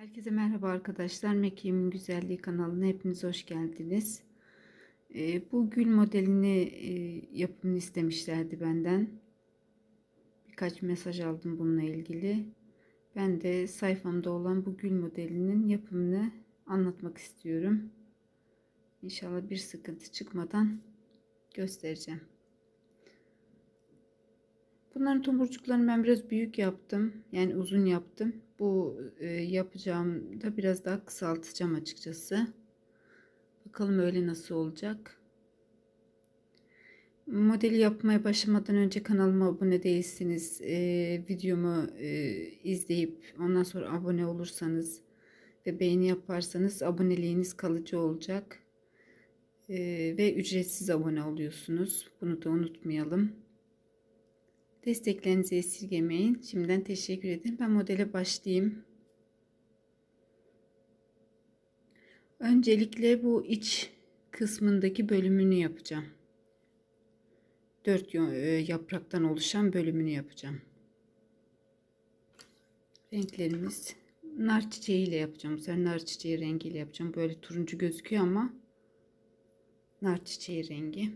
Herkese merhaba arkadaşlar. Mekiğimin Güzelliği kanalına hepiniz hoş geldiniz. Ee, bu gül modelini e, yapımını istemişlerdi benden. Birkaç mesaj aldım bununla ilgili. Ben de sayfamda olan bu gül modelinin yapımını anlatmak istiyorum. İnşallah bir sıkıntı çıkmadan göstereceğim. Bunların tomurcuklarını ben biraz büyük yaptım. Yani uzun yaptım. Bu e, yapacağım da biraz daha kısaltacağım açıkçası. Bakalım öyle nasıl olacak. Modeli yapmaya başlamadan önce kanalıma abone değilsiniz. E, videomu e, izleyip ondan sonra abone olursanız ve beğeni yaparsanız aboneliğiniz kalıcı olacak. E, ve ücretsiz abone oluyorsunuz. Bunu da unutmayalım. Desteklerinizi esirgemeyin. Şimdiden teşekkür ederim. Ben modele başlayayım. Öncelikle bu iç kısmındaki bölümünü yapacağım. Dört yapraktan oluşan bölümünü yapacağım. Renklerimiz nar çiçeği ile yapacağım. Bu sefer nar çiçeği rengiyle yapacağım. Böyle turuncu gözüküyor ama nar çiçeği rengi.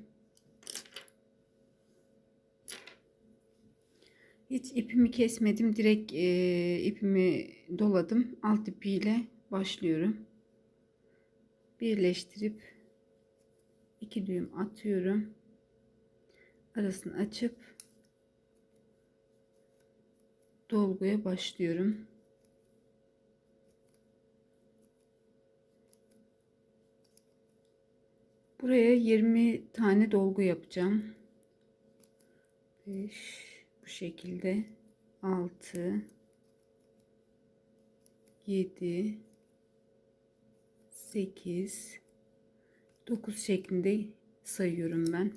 Hiç ipimi kesmedim. Direkt e, ipimi doladım. Alt ipiyle başlıyorum. Birleştirip iki düğüm atıyorum. Arasını açıp dolguya başlıyorum. Buraya 20 tane dolgu yapacağım. 5 bu şekilde. 6 7 8 9 şeklinde sayıyorum ben.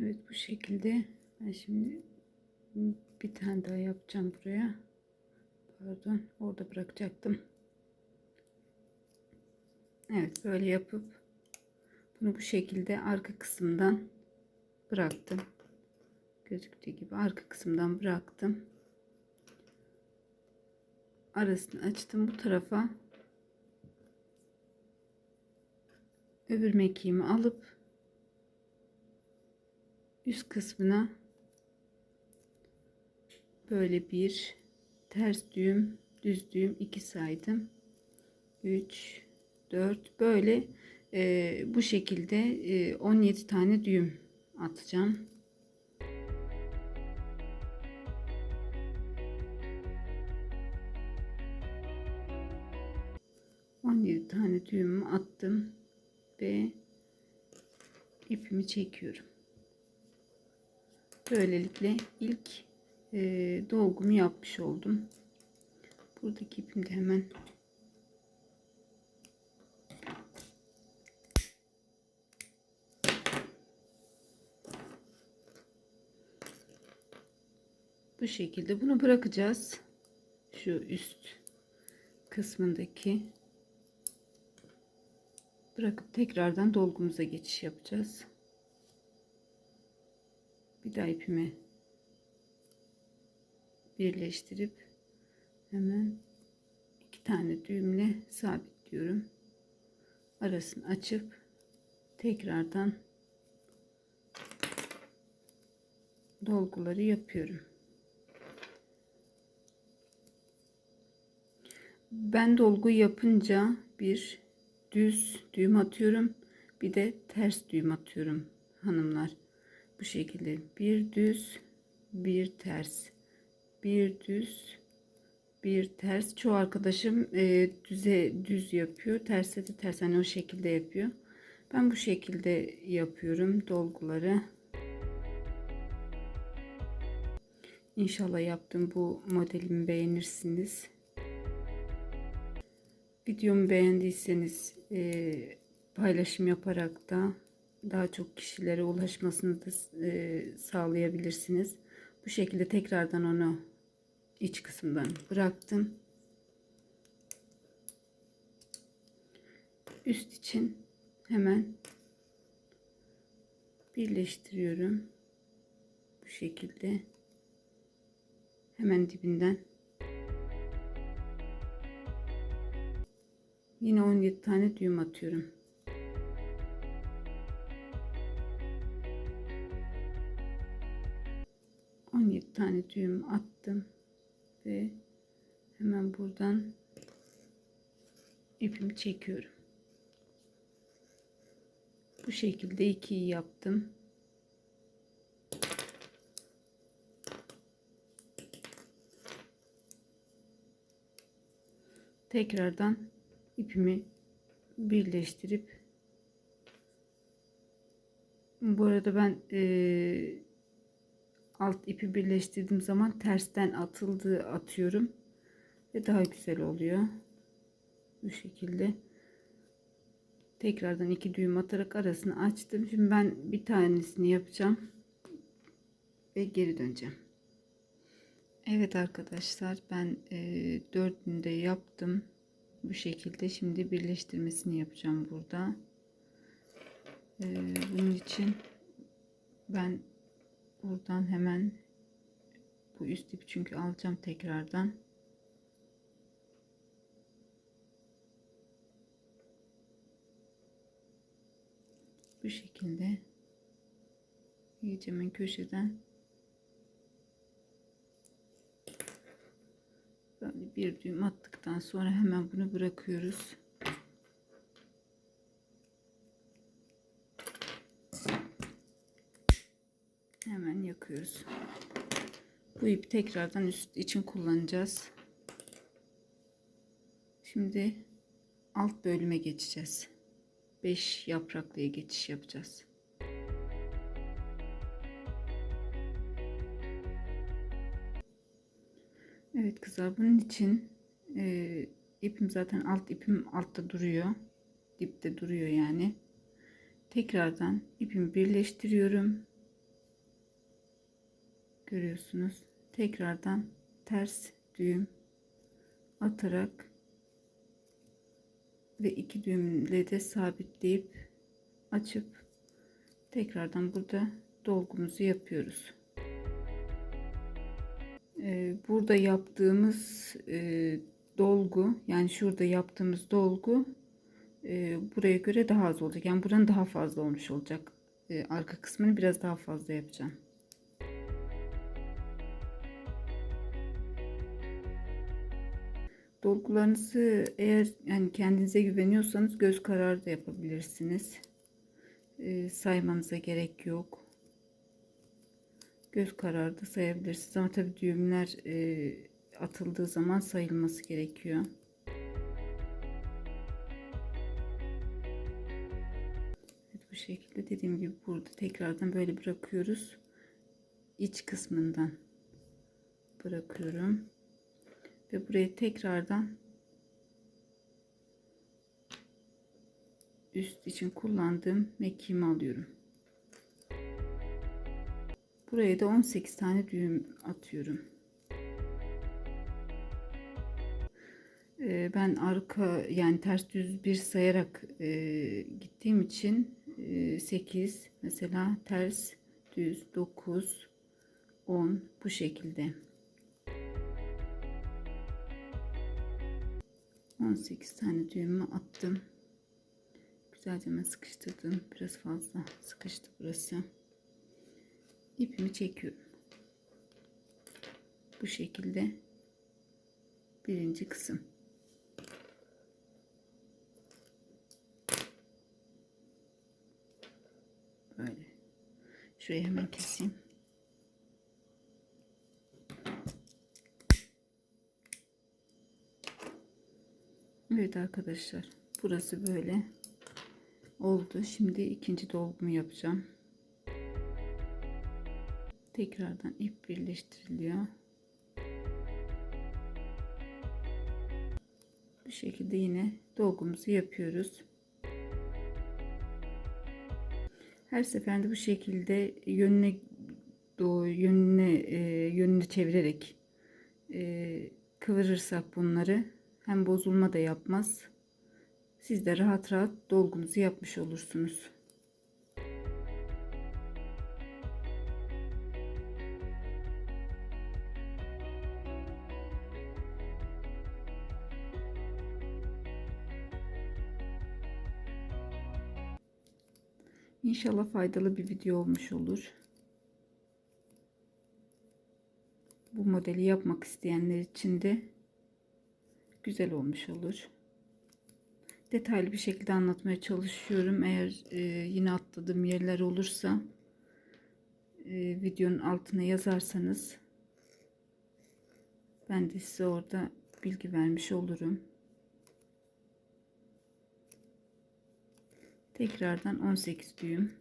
Evet bu şekilde. Ben şimdi bir tane daha yapacağım buraya. Pardon orada bırakacaktım. Evet böyle yapıp bunu bu şekilde arka kısımdan bıraktım. Gözüktüğü gibi arka kısımdan bıraktım. Arasını açtım bu tarafa. Öbür mekiğimi alıp üst kısmına böyle bir ters düğüm düz düğüm 2 saydım 3 4 böyle e, bu şekilde e, 17 tane düğüm atacağım On yedi tane düğümü attım ve ipimi çekiyorum. Böylelikle ilk e, dolgumu yapmış oldum. Buradaki ipimi de hemen bu şekilde bunu bırakacağız. Şu üst kısmındaki bırakıp tekrardan dolgumuza geçiş yapacağız. Bir daha ipimi birleştirip hemen iki tane düğümle sabitliyorum. Arasını açıp tekrardan dolguları yapıyorum. Ben dolgu yapınca bir düz düğüm atıyorum. Bir de ters düğüm atıyorum hanımlar. Bu şekilde bir düz bir ters bir düz bir ters. Çoğu arkadaşım e, düze düz yapıyor. Terse de ters. Hani o şekilde yapıyor. Ben bu şekilde yapıyorum dolguları. İnşallah yaptığım bu modelimi beğenirsiniz. Videomu beğendiyseniz e, paylaşım yaparak da daha çok kişilere ulaşmasını da e, sağlayabilirsiniz. Bu şekilde tekrardan onu iç kısımdan bıraktım. üst için hemen birleştiriyorum. Bu şekilde hemen dibinden yine 17 tane düğüm atıyorum. Tane düğüm attım ve hemen buradan ipimi çekiyorum. Bu şekilde ikiyi yaptım. Tekrardan ipimi birleştirip bu arada ben e, alt ipi birleştirdiğim zaman tersten atıldığı atıyorum. Ve daha güzel oluyor. Bu şekilde. Tekrardan iki düğüm atarak arasını açtım. Şimdi ben bir tanesini yapacağım. Ve geri döneceğim. Evet arkadaşlar ben e, dördünü de yaptım. Bu şekilde şimdi birleştirmesini yapacağım burada. E, bunun için ben buradan hemen bu üst ip çünkü alacağım tekrardan bu şekilde iyice köşeden böyle bir düğüm attıktan sonra hemen bunu bırakıyoruz. Hemen yakıyoruz. Bu ipi tekrardan üst için kullanacağız. Şimdi alt bölüme geçeceğiz. 5 yapraklıya geçiş yapacağız. Evet kızlar bunun için e, ipim zaten alt ipim altta duruyor. Dipte duruyor yani. Tekrardan ipimi birleştiriyorum. Görüyorsunuz. Tekrardan ters düğüm atarak ve iki düğümle de sabitleyip açıp tekrardan burada dolgumuzu yapıyoruz. Ee, burada yaptığımız e, dolgu yani şurada yaptığımız dolgu e, buraya göre daha az olacak. Yani buranın daha fazla olmuş olacak. E, arka kısmını biraz daha fazla yapacağım. Dolgularınızı eğer yani kendinize güveniyorsanız göz kararı da yapabilirsiniz. E, saymanıza gerek yok. Göz kararı da sayabilirsiniz ama tabi düğümler e, atıldığı zaman sayılması gerekiyor. Evet, bu şekilde dediğim gibi burada tekrardan böyle bırakıyoruz. İç kısmından bırakıyorum ve buraya tekrardan üst için kullandığım mekiğimi alıyorum. Buraya da 18 tane düğüm atıyorum. Ee, ben arka yani ters düz bir sayarak e, gittiğim için e, 8 mesela ters düz 9 10 bu şekilde. 18 tane düğümü attım. Güzelce sıkıştırdım. Biraz fazla sıkıştı burası. İpimi çekiyorum. Bu şekilde birinci kısım. Böyle. Şurayı hemen keseyim. Evet arkadaşlar burası böyle oldu. Şimdi ikinci dolgumu yapacağım. Tekrardan ip birleştiriliyor. Bu şekilde yine dolgumuzu yapıyoruz. Her seferinde bu şekilde yönüne doğru yönüne e, yönünü çevirerek e, kıvırırsak bunları hem bozulma da yapmaz. Siz de rahat rahat dolgunuzu yapmış olursunuz. İnşallah faydalı bir video olmuş olur. Bu modeli yapmak isteyenler için de güzel olmuş olur. Detaylı bir şekilde anlatmaya çalışıyorum. Eğer e, yine atladığım yerler olursa e, videonun altına yazarsanız ben de size orada bilgi vermiş olurum. Tekrardan 18 düğüm.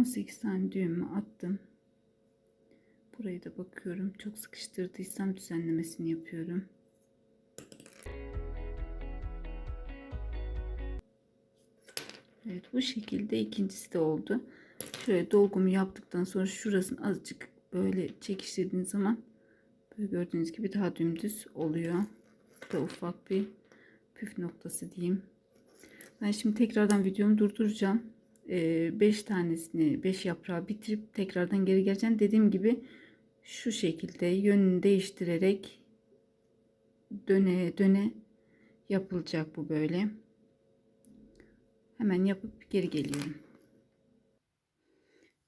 On sekiz tane düğümü attım. Burayı da bakıyorum. Çok sıkıştırdıysam düzenlemesini yapıyorum. Evet bu şekilde ikincisi de oldu. Şöyle dolgumu yaptıktan sonra şurasını azıcık böyle çekiştirdiğiniz zaman böyle gördüğünüz gibi daha dümdüz oluyor. Bu da ufak bir püf noktası diyeyim. Ben şimdi tekrardan videomu durduracağım. 5 ee, tanesini 5 yaprağı bitirip tekrardan geri geleceğim. Dediğim gibi şu şekilde yönünü değiştirerek döne döne yapılacak bu böyle. Hemen yapıp geri geliyorum.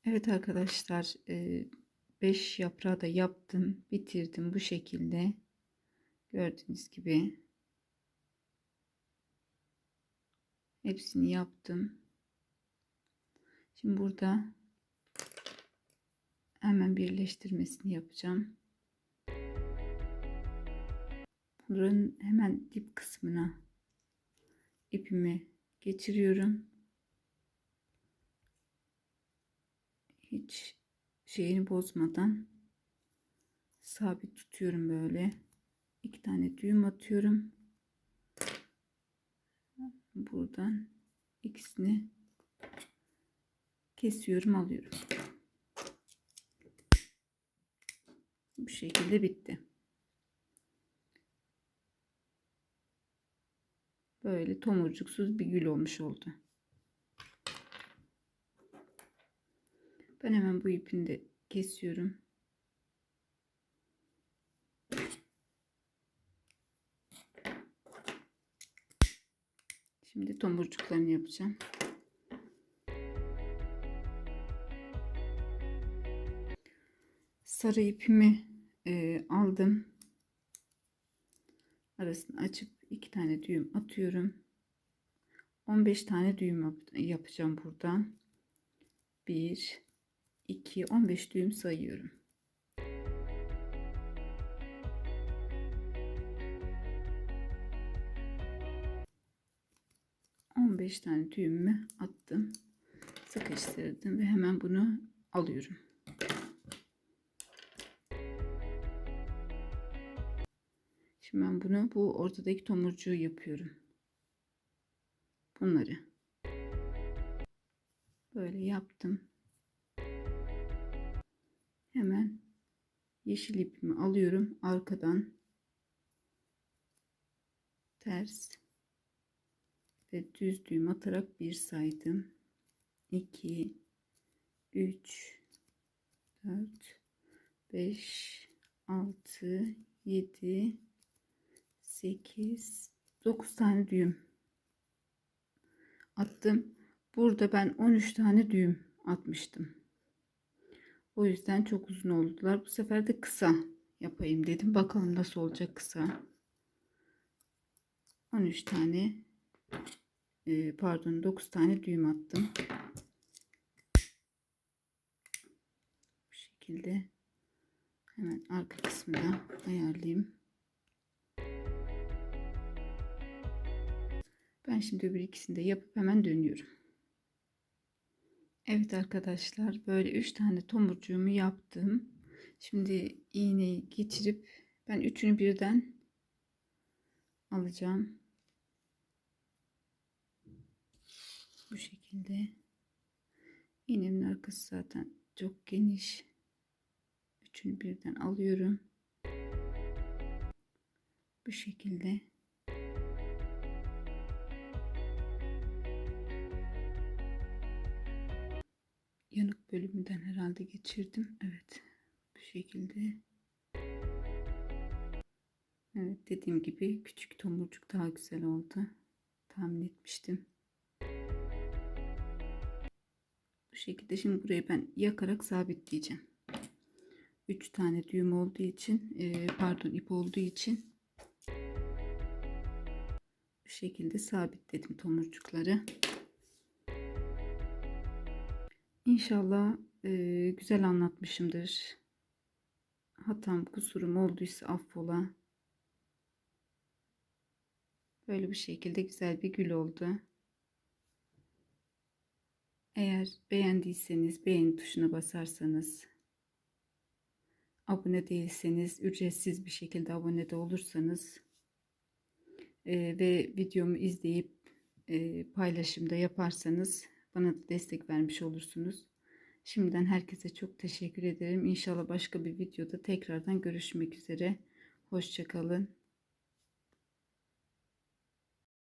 Evet arkadaşlar 5 e, yaprağı da yaptım bitirdim bu şekilde gördüğünüz gibi hepsini yaptım şimdi burada hemen birleştirmesini yapacağım. Buranın hemen dip kısmına ipimi geçiriyorum. Hiç şeyini bozmadan sabit tutuyorum böyle. İki tane düğüm atıyorum. Buradan ikisini kesiyorum alıyorum bu şekilde bitti böyle tomurcuksuz bir gül olmuş oldu Ben hemen bu ipini de kesiyorum. Şimdi tomurcuklarını yapacağım. Sarı ipimi e, aldım. Arasını açıp iki tane düğüm atıyorum. 15 tane düğüm yapacağım buradan. 1 2, 15 düğüm sayıyorum. On beş tane düğümü attım. Sıkıştırdım ve hemen bunu alıyorum. Şimdi ben bunu bu ortadaki tomurcuğu yapıyorum. Bunları. Böyle yaptım. Hemen yeşil ipimi alıyorum arkadan. Ters. Ve düz düğüm atarak bir saydım. 2 3 4 5 6 7 8 9 tane düğüm attım burada ben 13 tane düğüm atmıştım o yüzden çok uzun oldular. Bu sefer de kısa yapayım dedim. Bakalım nasıl olacak kısa. 13 tane e, pardon 9 tane düğüm attım. Bu şekilde hemen arka kısmını ayarlayayım. Ben şimdi öbür ikisini de yapıp hemen dönüyorum. Evet arkadaşlar böyle 3 tane tomurcuğumu yaptım. Şimdi iğneyi geçirip ben üçünü birden alacağım. Bu şekilde. İğnemin arkası zaten çok geniş. Üçünü birden alıyorum. Bu şekilde. Yanık bölümünden herhalde geçirdim. Evet. Bu şekilde. Evet dediğim gibi küçük tomurcuk daha güzel oldu. Tahmin etmiştim. Bu şekilde şimdi burayı ben yakarak sabitleyeceğim. 3 tane düğüm olduğu için e, pardon ip olduğu için bu şekilde sabitledim tomurcukları. İnşallah e, güzel anlatmışımdır. Hatam kusurum olduysa affola. Böyle bir şekilde güzel bir gül oldu. Eğer beğendiyseniz beğeni tuşuna basarsanız abone değilseniz ücretsiz bir şekilde abone de olursanız e, ve videomu izleyip e, paylaşımda yaparsanız bana da destek vermiş olursunuz. Şimdiden herkese çok teşekkür ederim. İnşallah başka bir videoda tekrardan görüşmek üzere. Hoşçakalın.